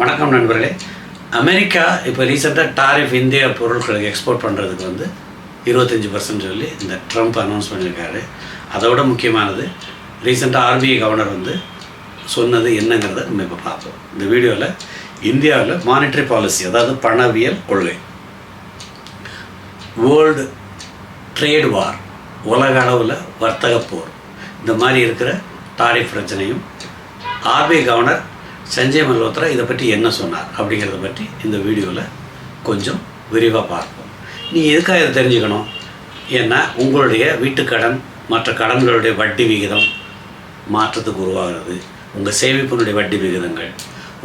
வணக்கம் நண்பர்களே. அமெரிக்கா இப்போ ரீசெண்டாக டாரிஃப் இந்தியா பொருட்களுக்கு எக்ஸ்போர்ட் பண்ணுறதுக்கு வந்து இருபத்தஞ்சி பர்சன்ட் சொல்லி இந்த ட்ரம்ப் அனௌன்ஸ் பண்ணியிருக்காரு அதோட முக்கியமானது ரீசெண்டாக ஆர்பிஐ கவர்னர் வந்து சொன்னது என்னங்கிறத நம்ம இப்போ பார்ப்போம். இந்த வீடியோவில் இந்தியாவில் மானிட்டரி பாலிசி அதாவது பணவியல் கொள்கை. வேர்ல்டு ட்ரேட் வார் உலக அளவில் வர்த்தக போர். இந்த மாதிரி இருக்கிற டாரிஃப் பிரச்சனையும் ஆர்பிஐ கவர்னர் சஞ்சய் மல்ஹோத்ரா இதை பற்றி என்ன சொன்னார் அப்படிங்கிறத பற்றி இந்த வீடியோவில் கொஞ்சம் விரிவாக பார்ப்போம். நீங்கள் எதுக்காக இதை தெரிஞ்சுக்கணும்? ஏன்னா உங்களுடைய வீட்டுக்கடன் மற்ற கடன்களுடைய வட்டி விகிதம் மாற்றத்துக்கு உருவாகிறது. உங்கள் சேமிப்பினுடைய வட்டி விகிதங்கள்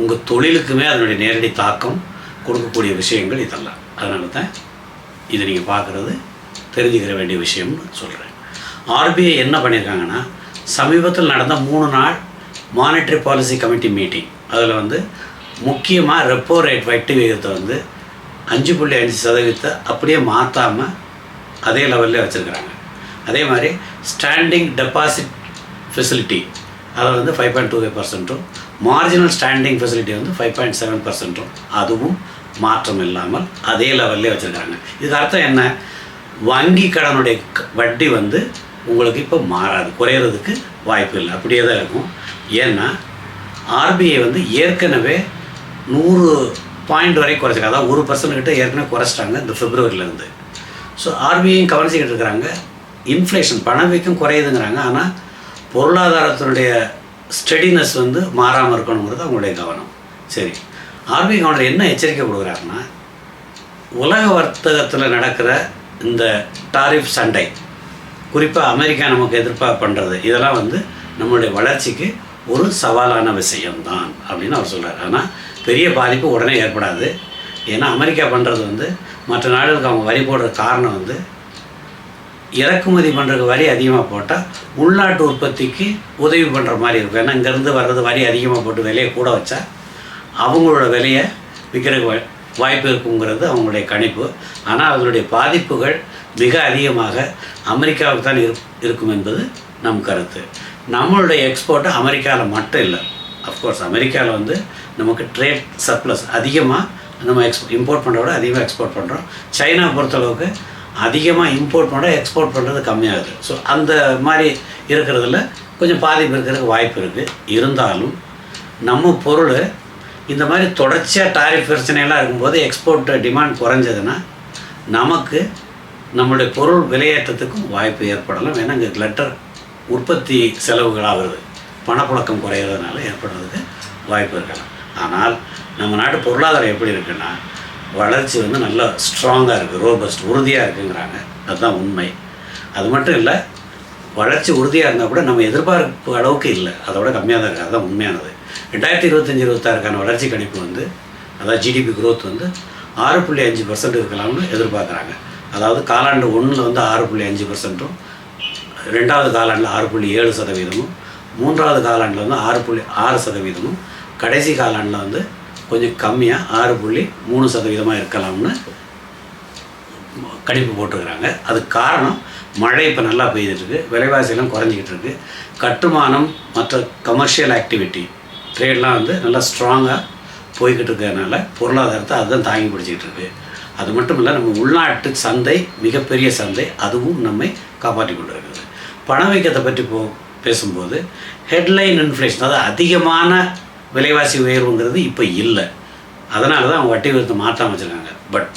உங்கள் தொழிலுக்குமே அதனுடைய நேரடி தாக்கம் கொடுக்கக்கூடிய விஷயங்கள் இதெல்லாம். அதனால தான் இதை நீங்கள் பார்க்குறது தெரிஞ்சுக்கிற வேண்டிய விஷயம்னு சொல்கிறேன் ஆர்பிஐ என்ன பண்ணியிருக்காங்கன்னா சமீபத்தில் நடந்த மூணு நாள் மானிட்டரி பாலிசி கமிட்டி மீட்டிங் அதில் வந்து முக்கியமாக ரெப்போ ரேட் வட்டி விகிதத்தை வந்து அஞ்சு புள்ளி அஞ்சு சதவீதத்தை அப்படியே மாற்றாமல் அதே லெவலில் வச்சுருக்குறாங்க. அதே மாதிரி ஸ்டாண்டிங் டெபாசிட் ஃபெசிலிட்டி அதை வந்து ஃபைவ் பாயிண்ட் டூ ஃபைவ் பர்சன்ட்டும் மார்ஜினல் ஸ்டாண்டிங் ஃபெசிலிட்டி வந்து ஃபைவ் பாயிண்ட் செவன் பர்சன்ட்டும் அதுவும் மாற்றம் இல்லாமல் அதே லெவல்லே வச்சுருக்காங்க இதுக்கு அர்த்தம் என்ன? வங்கி கடனுடைய க- வட்டி வந்து உங்களுக்கு இப்போ மாறாது குறையிறதுக்கு வாய்ப்பு இல்லை. அப்படியே தான் இருக்கும். ஏன்னா ஆர்பிஐ வந்து ஏற்கனவே நூறு பாயிண்ட் வரை குறைச்சிருக்காங்க அதாவது ஒரு பர்சன்ட் கிட்ட ஏற்கனவே குறைச்சிட்டாங்க இந்த பிப்ரவரியிலேருந்து ஸோ ஆர்பிஐயும் கவனிச்சிக்கிட்டு இருக்கிறாங்க. இன்ஃப்ளேஷன் பணவீக்கம் குறையுதுங்கிறாங்க. ஆனால் பொருளாதாரத்தினுடைய ஸ்டெடினஸ் வந்து மாறாமல் இருக்கணுங்கிறது அவங்களுடைய கவனம். சரி. ஆர்பிஐ கவர்னர் என்ன எச்சரிக்கை கொடுக்குறாருன்னா உலக வர்த்தகத்தில் நடக்கிற இந்த டாரிஃப் சண்டை குறிப்பாக அமெரிக்கா நமக்கு எதிர்பார்ப்பு பண்ணுறது இதெல்லாம் வந்து நம்மளுடைய வளர்ச்சிக்கு ஒரு சவாலான விஷயம்தான் அப்படின்னு அவர் சொல்கிறார் ஆனால் பெரிய பாதிப்பு உடனே ஏற்படாது. ஏன்னா அமெரிக்கா பண்ணுறது வந்து மற்ற நாடுகளுக்கு அவங்க வரி போடுற காரணம் வந்து இறக்குமதி பண்ணுறதுக்கு வரி அதிகமாக போட்டால் உள்நாட்டு உற்பத்திக்கு உதவி பண்ணுற மாதிரி இருக்கும். ஏன்னா இங்கேருந்து வர்றது வரி அதிகமாக போட்டு விலையை கூட வச்சா அவங்களோட விலையை விற்கிறதுக்கு வாய்ப்பு இருக்குங்கிறது அவங்களுடைய கணிப்பு. ஆனால் அதனுடைய பாதிப்புகள் மிக அதிகமாக அமெரிக்காவுக்கு தான் இரு இருக்கும் என்பது நம் கருத்து. நம்மளுடைய எக்ஸ்போர்ட்டு அமெரிக்காவில் மட்டும் இல்லை. அஃப்கோர்ஸ் அமெரிக்காவில் வந்து நமக்கு ட்ரேட் சர்ப்ளஸ் அதிகமாக நம்ம எக்ஸ்போ இம்போர்ட் பண்ணுறத விட அதிகமாக எக்ஸ்போர்ட் பண்ணுறோம் சைனா பொறுத்தளவுக்கு அதிகமாக இம்போர்ட் பண்ணுறோம் எக்ஸ்போர்ட் பண்ணுறது கம்மியாகுது. ஸோ அந்த மாதிரி இருக்கிறதுல கொஞ்சம் பாதிப்பு இருக்கிறதுக்கு வாய்ப்பு இருக்குது இருந்தாலும் நம்ம பொருள் இந்த மாதிரி தொடர்ச்சியாக டாரிஃப் பிரச்சனையெல்லாம் இருக்கும்போது எக்ஸ்போர்ட் டிமாண்ட் குறைஞ்சதுன்னா நமக்கு நம்மளுடைய பொருள் விலையேற்றத்துக்கும் வாய்ப்பு ஏற்படலாம். ஏன்னா இங்கே லெட்டர் உற்பத்தி செலவுகளாகிறது. பணப்புழக்கம் குறையிறதுனால ஏற்படுறதுக்கு வாய்ப்பு இருக்கலாம். ஆனால் நம்ம நாட்டு பொருளாதாரம் எப்படி இருக்குன்னா வளர்ச்சி வந்து நல்லா ஸ்ட்ராங்காக இருக்குது ரோபஸ்ட் உறுதியாக இருக்குங்கிறாங்க. அதுதான் உண்மை. அது மட்டும் இல்லை வளர்ச்சி உறுதியாக இருந்தால் கூட நம்ம எதிர்பார்ப்பு அளவுக்கு இல்லை. அதோட கம்மியாக தான் இருக்குது அதுதான் உண்மையானது. ரெண்டாயிரத்தி இருபத்தஞ்சி இருபத்தாறுக்கான வளர்ச்சி கணிப்பு வந்து அதாவது ஜிடிபி க்ரோத் வந்து ஆறு புள்ளி அஞ்சு பர்சன்ட் இருக்கலாம்னு எதிர்பார்க்குறாங்க. அதாவது காலாண்டு ஒன்றில் வந்து ஆறு புள்ளி அஞ்சு பர்சன்ட்டும் ரெண்டாவது காலாண்டில் ஆறு புள்ளி ஏழு சதவீதமும் மூன்றாவது காலாண்டில் வந்து ஆறு புள்ளி ஆறு சதவீதமும் கடைசி காலாண்டில் வந்து கொஞ்சம் கம்மியாக ஆறு புள்ளி மூணு சதவீதமாக இருக்கலாம்னு கணிப்பு போட்டிருக்கிறாங்க. அதுக்கு காரணம் மழை இப்போ நல்லா பெய்துட்டுருக்கு விலைவாசியெல்லாம் குறைஞ்சிக்கிட்டு இருக்கு கட்டுமானம் மற்ற கமர்ஷியல் ஆக்டிவிட்டி ட்ரேட்லாம் வந்து நல்லா ஸ்ட்ராங்காக போய்கிட்டு இருக்கிறதுனால பொருளாதாரத்தை அதுதான் தாங்கி பிடிச்சிக்கிட்டு இருக்கு. அது மட்டும் இல்லை நம்ம உள்நாட்டு சந்தை மிகப்பெரிய சந்தை அதுவும் நம்மை காப்பாற்றி கொண்டு இருக்குது பணவீக்கத்தை பற்றி போ பேசும்போது ஹெட்லைன் இன்ஃப்ளேஷன் அதாவது அதிகமான விலைவாசி உயர்வுங்கிறது இப்போ இல்லை. அதனால தான் அவங்க வட்டி விகிதத்தை மாற்றாமல் வச்சுருக்காங்க. பட்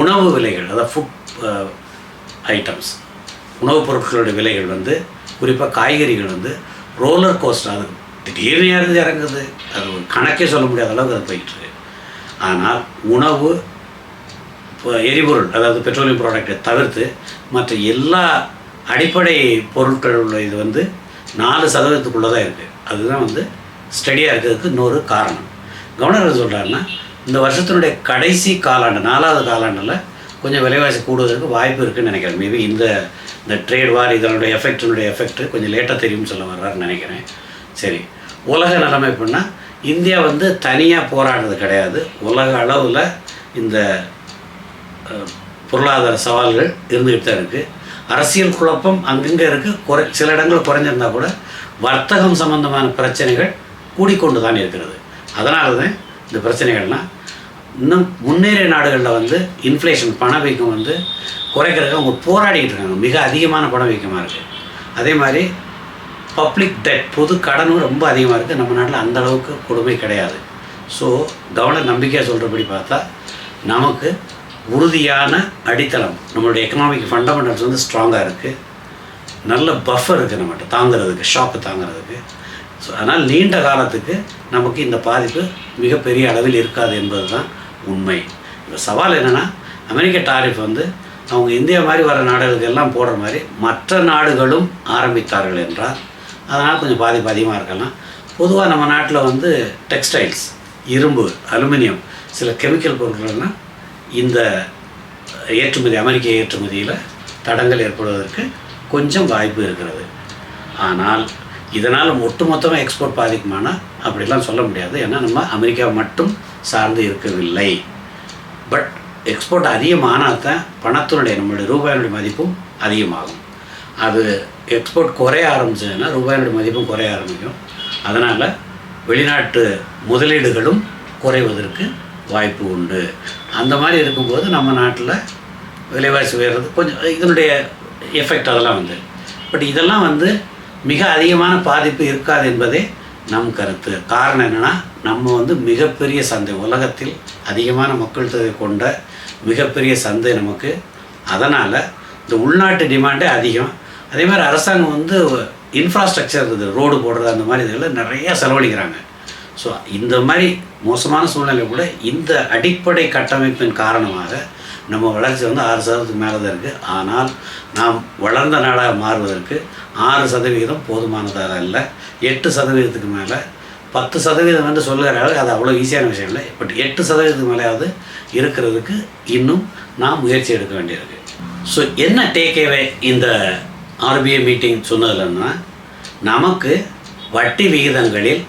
உணவு விலைகள் அதாவது ஃபுட் ஐட்டம்ஸ் uh, உணவுப் பொருட்களுடைய விலைகள் வந்து குறிப்பாக காய்கறிகள் வந்து ரோலர் கோஸ்டர் அது திடீர்னு இறங்குது இறங்குது. அது ஒரு கணக்கே சொல்ல முடியாத அளவுக்கு அது போயிட்டுருக்கு ஆனால் உணவு எரிபொருள் அதாவது பெட்ரோலியம் ப்ராடக்ட்டை தவிர்த்து மற்ற எல்லா அடிப்படை பொருட்கள் உள்ள இது வந்து நாலு சதவீதத்துக்குள்ளே தான் இருக்குது அதுதான் வந்து ஸ்டடியாக இருக்கிறதுக்கு இன்னொரு காரணம். கவர்னர் சொல்கிறாருன்னா இந்த வருஷத்தினுடைய கடைசி காலாண்டு நாலாவது காலாண்டில் கொஞ்சம் விலைவாசி கூடுவதற்கு வாய்ப்பு இருக்குதுன்னு நினைக்கிறேன். மேபி இந்த இந்த ட்ரேட் வார் இதனுடைய எஃபெக்டினுடைய எஃபெக்ட் கொஞ்சம் லேட்டாக தெரியும்னு சொல்ல வர்றாருன்னு நினைக்கிறேன். சரி. உலக நிலைமை எப்படின்னா இந்தியா வந்து தனியாக போராடுறது கிடையாது. உலக அளவில் இந்த பொருளாதார சவால்கள் இருந்துகிட்டு தான் இருக்குது அரசியல் குழப்பம் அங்கங்கே இருக்குது குறை சில இடங்கள் குறைஞ்சிருந்தா கூட வர்த்தகம் சம்பந்தமான பிரச்சனைகள் கூடிக்கொண்டு தான் இருக்கிறது. அதனால தான் இந்த பிரச்சனைகள்லாம் இன்னும் முன்னேறிய நாடுகளில் வந்து இன்ஃப்ளேஷன் பணவீக்கம் வந்து குறைக்கிறதுக்கு அவங்க போராடிட்டு இருக்காங்க. மிக அதிகமான பணவீக்கமாக இருக்குது அதே மாதிரி பப்ளிக் டெட் பொது கடனும் ரொம்ப அதிகமாக இருக்குது நம்ம நாட்டில் அந்த அளவுக்கு கொடுமை கிடையாது. ஸோ கவன நம்பிக்கையாக சொல்கிறபடி பார்த்தா நமக்கு உறுதியான அடித்தளம். நம்மளுடைய எக்கனாமிக் ஃபண்டமெண்டல்ஸ் வந்து ஸ்ட்ராங்காக இருக்குது நல்ல பஃபர் இருக்குது நம்மகிட்ட தாங்கிறதுக்கு ஷாக்கு தாங்கிறதுக்கு. ஸோ அதனால் நீண்ட காலத்துக்கு நமக்கு இந்த பாதிப்பு மிகப்பெரிய அளவில் இருக்காது என்பது தான் உண்மை. இப்போ சவால் என்னென்னா அமெரிக்க டாரிஃப் வந்து அவங்க இந்தியா மாதிரி வர நாடுகளுக்கு எல்லாம் போடுற மாதிரி மற்ற நாடுகளும் ஆரம்பித்தார்கள் என்றால் அதனால் கொஞ்சம் பாதிப்பு அதிகமாக இருக்கலாம். பொதுவாக நம்ம நாட்டில் வந்து டெக்ஸ்டைல்ஸ் இரும்பு அலுமினியம் சில கெமிக்கல் பொருட்கள்லாம் இந்த ஏற்றுமதி அமெரிக்க ஏற்றுமதியில் தடங்கள் ஏற்படுவதற்கு கொஞ்சம் வாய்ப்பு இருக்கிறது. ஆனால் இதனால் ஒட்டுமொத்தமாக எக்ஸ்போர்ட் பாதிக்குமானா அப்படிலாம் சொல்ல முடியாது. ஏன்னா நம்ம அமெரிக்கா மட்டும் சார்ந்து இருக்கவில்லை. பட் எக்ஸ்போர்ட் அதிகமானால் தான் பணத்தினுடைய நம்மளுடைய ரூபாயினுடைய மதிப்பும் அதிகமாகும். அது எக்ஸ்போர்ட் குறைய ஆரம்பிச்சதுன்னா ரூபாயினுடைய மதிப்பும் குறைய ஆரம்பிக்கும். அதனால் வெளிநாட்டு முதலீடுகளும் குறைவதற்கு வாய்ப்பு உண்டு. அந்த மாதிரி இருக்கும்போது நம்ம நாட்டில் விலைவாசி உயர்றது கொஞ்சம் இதனுடைய எஃபெக்ட் அதெல்லாம் வந்து. பட் இதெல்லாம் வந்து மிக அதிகமான பாதிப்பு இருக்காது என்பதே நம் கருத்து. காரணம் என்னென்னா நம்ம வந்து மிகப்பெரிய சந்தை உலகத்தில் அதிகமான மக்கள் தொகை கொண்ட மிகப்பெரிய சந்தை நமக்கு. அதனால் இந்த உள்நாட்டு டிமாண்டே அதிகம். அதே மாதிரி அரசாங்கம் வந்து இன்ஃப்ராஸ்ட்ரக்சர் இது ரோடு போடுறது அந்த மாதிரி இதில் நிறையா செலவழிக்கிறாங்க. ஸோ இந்த மாதிரி மோசமான சூழ்நிலை கூட இந்த அடிப்படை கட்டமைப்பின் காரணமாக நம்ம வளர்ச்சி வந்து ஆறு சதவீதத்துக்கு மேலே தான் இருக்குது ஆனால் நாம் வளர்ந்த நாடாக மாறுவதற்கு ஆறு சதவீதம் போதுமானதாக இல்லை எட்டு சதவீதத்துக்கு மேலே பத்து சதவீதம் என்று சொல்லுகிறார்கள் அது அவ்வளோ ஈஸியான விஷயம் இல்லை. பட் எட்டு சதவீதத்துக்கு மேலேயாவது இருக்கிறதுக்கு இன்னும் நாம் முயற்சி எடுக்க வேண்டியிருக்கு. ஸோ என்ன டேக்கேவே இந்த ஆர்பிஐ மீட்டிங் சொன்னதுலன்னா நமக்கு வட்டி விகிதங்களில்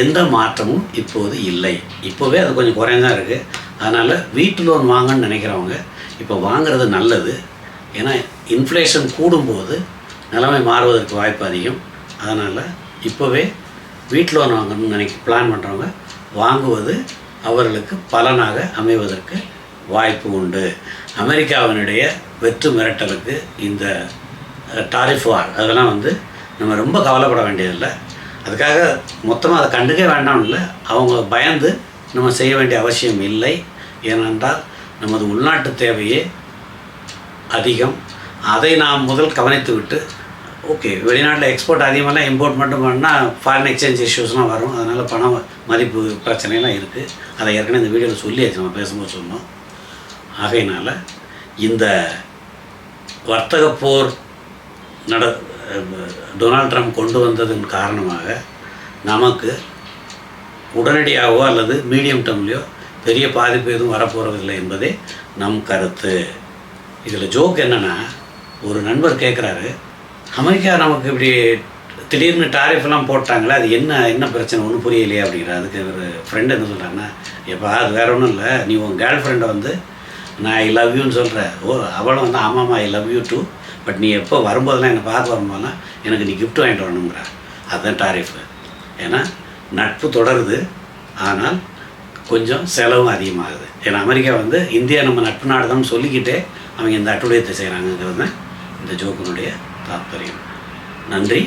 எந்த மாற்றமும் இப்போது இல்லை. இப்போவே அது கொஞ்சம் குறைந்தான் இருக்குது அதனால் வீட்டு லோன் வாங்கன்னு நினைக்கிறவங்க இப்போ வாங்குறது நல்லது. ஏன்னா இன்ஃப்ளேஷன் கூடும்போது நிலைமை மாறுவதற்கு வாய்ப்பு அதிகம். அதனால் இப்போவே வீட்டு லோன் வாங்கணும்னு நினைக்க பிளான் பண்ணுறவங்க வாங்குவது அவர்களுக்கு பலனாக அமைவதற்கு வாய்ப்பு உண்டு. அமெரிக்காவினுடைய வெற்று மிரட்டலுக்கு இந்த டாரிஃப் வார் அதெல்லாம் வந்து நம்ம ரொம்ப கவலைப்பட வேண்டியதில்லை. அதுக்காக மொத்தமாக அதை கண்டுக்க வேண்டாம் இல்லை அவங்க பயந்து நம்ம செய்ய வேண்டிய அவசியம் இல்லை. ஏனென்றால் நமது உள்நாட்டு தேவையே அதிகம். அதை நாம் முதல் கவனித்து விட்டு ஓகே வெளிநாட்டில் எக்ஸ்போர்ட் அதிகமெல்லாம் இம்போர்ட் மட்டும் பண்ணால் ஃபாரின் எக்ஸ்சேஞ்ச் இஷ்யூஸ்லாம் வரும். அதனால் பண மதிப்பு பிரச்சனைலாம் இருக்குது அதை ஏற்கனவே இந்த வீடியோவில் சொல்லியாச்சு. நம்ம பேசும்போது சொன்னோம். ஆகையினால் இந்த வர்த்தக போர் நட டொனால்ட் ட்ரம்ப் கொண்டு வந்ததன் காரணமாக நமக்கு உடனடியாகவோ அல்லது மீடியம் டேர்ம்லேயோ பெரிய பாதிப்பு எதுவும் வரப்போகிறதில்லை என்பதே நம் கருத்து. இதில் ஜோக் என்னென்னா ஒரு நண்பர் கேட்குறாரு அமெரிக்கா நமக்கு இப்படி திடீர்னு டாரிஃப்லாம் போட்டாங்களே அது என்ன என்ன பிரச்சனை ஒன்றும் புரியலையே அப்படிங்கிற அதுக்கு ஒரு ஃப்ரெண்டு என்ன சொல்கிறாங்கன்னா எப்போ அது வேற ஒன்றும் இல்லை நீ உன் கேர்ள் ஃப்ரெண்டை வந்து நான் ஐ லவ் யூன்னு சொல்கிறேன் ஓ அவளும் வந்து ஆமாம்மா I love you too but நீ எப்போ வரும்போதெல்லாம் என்னை பார்க்க வரும்போதெல்லாம் எனக்கு நீ கிஃப்ட் வாங்கிட்டு வரணுங்கிறா அதுதான் டாரிஃபு ஏன்னா நட்பு தொடருது. ஆனால் கொஞ்சம் செலவும் அதிகமாகுது. ஏன்னா அமெரிக்கா வந்து இந்தியா நம்ம நட்பு நாடுதான் சொல்லிக்கிட்டே அவங்க இந்த அட்டுடையத்தை செய்கிறாங்கிறது தான் இந்த ஜோக்கினுடைய தாற்பயம் நன்றி.